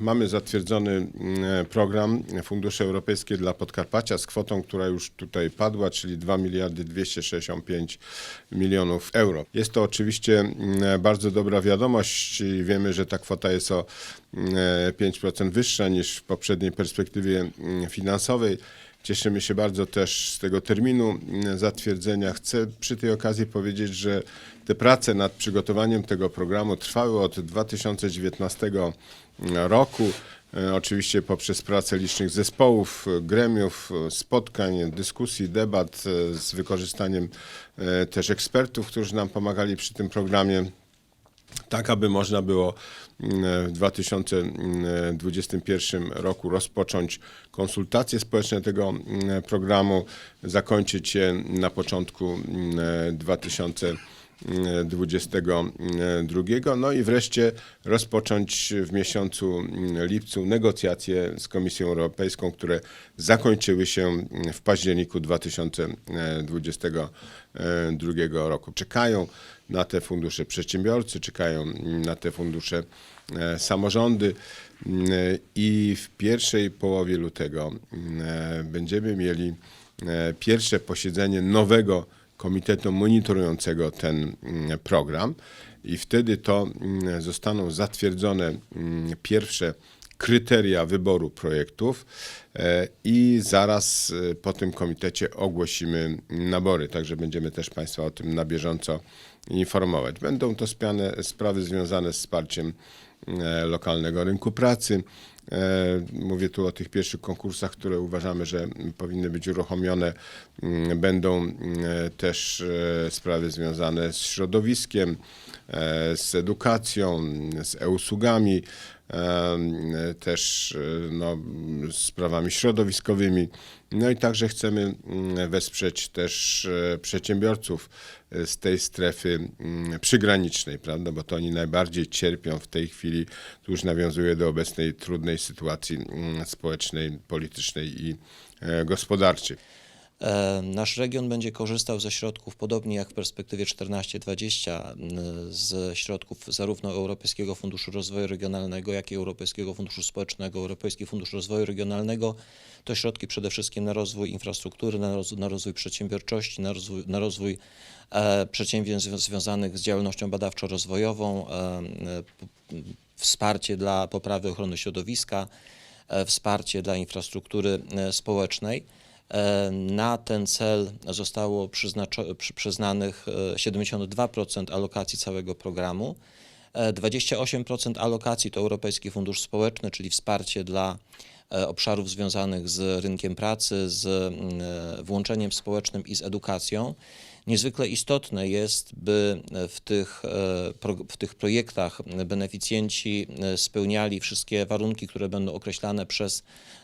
Mamy zatwierdzony mm, program Fundusze Europejskie dla Podkarpacia z kwotą, która już tutaj padła, czyli 2 miliardy 265 milionów euro. Jest to oczywiście mm, bardzo dobra wiadomość i wiemy, że ta kwota jest o mm, 5% wyższa niż w poprzedniej perspektywie mm, finansowej. Cieszymy się bardzo też z tego terminu mm, zatwierdzenia. Chcę przy tej okazji powiedzieć, że te prace nad przygotowaniem tego programu trwały od 2019 roku. E, Oczywiście poprzez pracę licznych zespołów, gremiów, e, spotkań, dyskusji, debat e, z wykorzystaniem też ekspertów, którzy nam pomagali przy tym programie tak aby można było mm, w 2021 roku rozpocząć konsultacje społeczne tego mm, programu, zakończyć je na początku mm, 2020 22. No i wreszcie rozpocząć w miesiącu lipcu negocjacje z Komisją Europejską, które zakończyły się w październiku 2022 roku. Czekają na te fundusze przedsiębiorcy, czekają na te fundusze e, samorządy e, i w pierwszej połowie lutego e, będziemy mieli pierwsze posiedzenie nowego komitetu monitorującego ten mm, program i wtedy to mm, zostaną zatwierdzone mm, pierwsze kryteria wyboru projektów e, i zaraz e, po tym komitecie ogłosimy nabory, także będziemy też Państwa o tym na bieżąco informować. Będą to spiane, sprawy związane z wsparciem lokalnego rynku pracy. E, Mówię tu o tych pierwszych konkursach, które uważamy, że powinny być uruchomione. Mm, Będą mm, też e, sprawy związane z środowiskiem, e, z edukacją, z e-usługami, e, też e, no, sprawami środowiskowymi. No i także chcemy mm, wesprzeć też e, przedsiębiorców e, z tej strefy mm, przygranicznej, prawda, bo to oni najbardziej cierpią w tej chwili, tu już nawiązuje do obecnej trudnej sytuacji mm, społecznej, politycznej i gospodarczej. Nasz region będzie korzystał ze środków, podobnie jak w perspektywie 14-20, m, z środków zarówno Europejskiego Funduszu Rozwoju Regionalnego, jak i Europejskiego Funduszu Społecznego. Europejski Fundusz Rozwoju Regionalnego to środki przede wszystkim na rozwój infrastruktury, na rozwój, na rozwój przedsiębiorczości, na rozwój, na rozwój e, przedsięwzięć zwią- związanych z działalnością badawczo-rozwojową, e, wsparcie dla poprawy ochrony środowiska, e, wsparcie dla infrastruktury e, społecznej. E, Na ten cel zostało przyznanych e, 72% alokacji całego programu. E, 28% alokacji to Europejski Fundusz Społeczny, czyli wsparcie dla e, obszarów związanych z rynkiem pracy, z mm, e, włączeniem społecznym i z edukacją. Niezwykle istotne jest, by w tych, e, w tych projektach beneficjenci e, spełniali wszystkie warunki, które będą określane przez,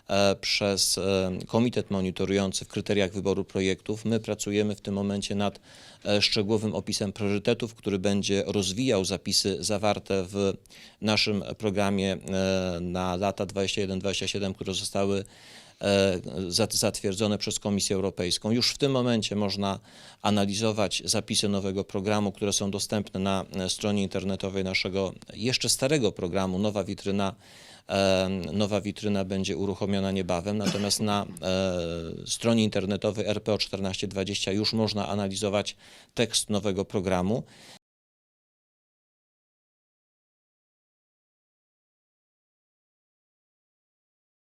e, przez e, komitet monitorujący w kryteriach wyboru projektów. My pracujemy w tym momencie nad e, szczegółowym opisem priorytetów, który będzie rozwijał zapisy zawarte w naszym programie e, na lata 21-27, które zostały e, zatwierdzone przez Komisję Europejską. Już w tym momencie można analizować zapisy nowego programu, które są dostępne na e, stronie internetowej naszego jeszcze starego programu. Nowa witryna, e, nowa witryna będzie uruchomiona niebawem, natomiast na e, stronie internetowej RPO 1420 już można analizować tekst nowego programu.